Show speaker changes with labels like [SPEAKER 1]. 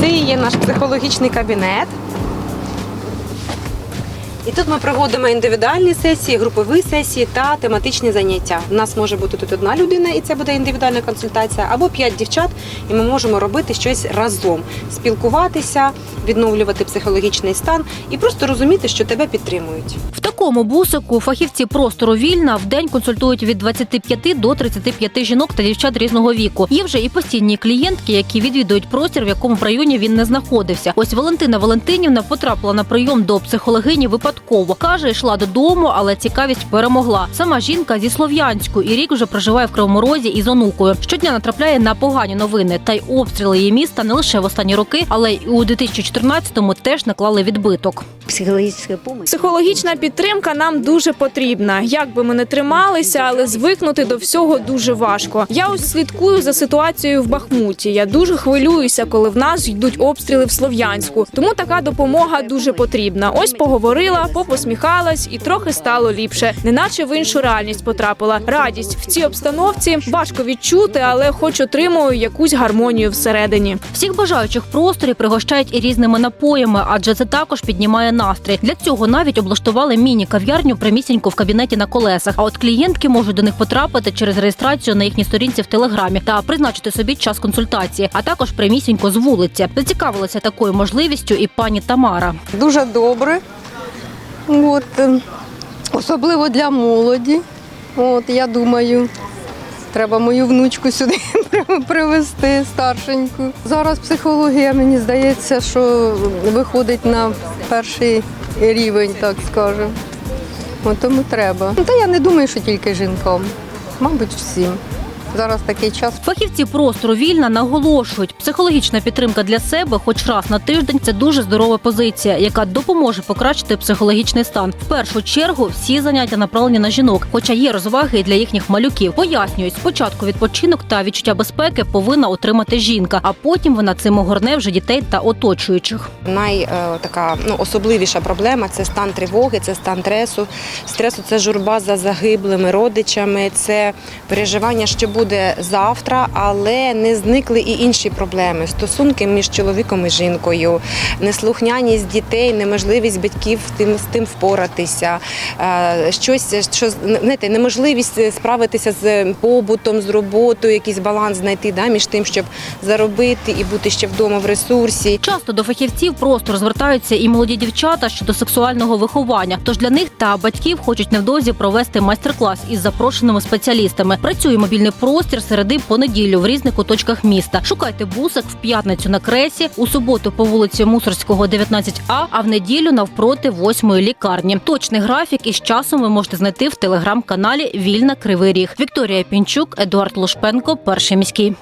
[SPEAKER 1] Це є наш психологічний кабінет. І тут ми проводимо індивідуальні сесії, групові сесії та тематичні заняття. У нас може бути тут одна людина, і це буде індивідуальна консультація, або п'ять дівчат, і ми можемо робити щось разом, спілкуватися, відновлювати психологічний стан і просто розуміти, що тебе підтримують.
[SPEAKER 2] В такому бусику фахівці простору вільна в день консультують від 25 до 35 жінок та дівчат різного віку. Є вже і постійні клієнтки, які відвідують простір, в якому б районі він не знаходився. Ось Валентина Валентинівна потрапила на прийом до психологині випадково. каже, йшла додому, але цікавість перемогла. Сама жінка зі Слов'янську і рік вже проживає в Кривому Розі із онукою. Щодня натрапляє на погані новини. Та й обстріли її міста не лише в останні роки, але й у 2014-му теж наклали відбиток.
[SPEAKER 3] Психологическая помощь.
[SPEAKER 4] Психологічна підтримка нам дуже потрібна. Як би ми не трималися, але звикнути до всього дуже важко. Я ось слідкую за ситуацією в Бахмуті. Я дуже хвилююся, коли в нас йдуть обстріли в Слов'янську. Тому така допомога дуже потрібна. Ось поговорила, попосміхалась і трохи стало ліпше, неначе в іншу реальність потрапила. Радість в цій обстановці важко відчути, але хоч отримую якусь гармонію всередині.
[SPEAKER 2] Всіх бажаючих просторі пригощають і різними напоями, адже це також піднімає настрій. Для цього навіть облаштували міні-кав'ярню прямісінько в кабінеті на колесах. А от клієнтки можуть до них потрапити через реєстрацію на їхній сторінці в телеграмі та призначити собі час консультації, а також прямісінько з вулиці. Зацікавилася такою можливістю і пані Тамара.
[SPEAKER 5] дуже добре. От, е, особливо для молоді. От, я думаю, треба мою внучку сюди привезти старшеньку. Зараз психологія, мені здається, що виходить на перший рівень, так скажемо. Тому треба. Та я не думаю, що тільки жінкам. Мабуть, всім. Зараз такий час.
[SPEAKER 2] Фахівці простору вільна наголошують, психологічна підтримка для себе, хоч раз на тиждень, це дуже здорова позиція, яка допоможе покращити психологічний стан. В першу чергу всі заняття направлені на жінок, хоча є розваги і для їхніх малюків. Пояснюють, спочатку відпочинок та відчуття безпеки повинна отримати жінка, а потім вона цим огорне вже дітей та оточуючих.
[SPEAKER 1] Най е, така ну особливіша проблема це стан тривоги, це стан стресу. Стресу це журба за загиблими родичами, це переживання, що буде завтра, але не зникли і інші проблеми: стосунки між чоловіком і жінкою, неслухняність дітей, неможливість батьків тим з тим впоратися, е, щось, що знаєте, неможливість справитися з побутом, з роботою, якийсь баланс знайти да, між тим, щоб заробити і бути ще вдома в ресурсі.
[SPEAKER 2] Часто до фахівців просто розвертаються і молоді дівчата щодо сексуального виховання. Тож для них та батьків хочуть невдовзі провести майстер-клас із запрошеними спеціалістами. Працює мобільний простір середи по неділю в різних куточках міста. Шукайте бусик в п'ятницю на кресі, у суботу по вулиці Мусорського, 19А, а в неділю навпроти восьмої лікарні. Точний графік із часом ви можете знайти в телеграм-каналі Вільна Кривий Ріг. Вікторія Пінчук, Едуард Лушпенко, перший міський.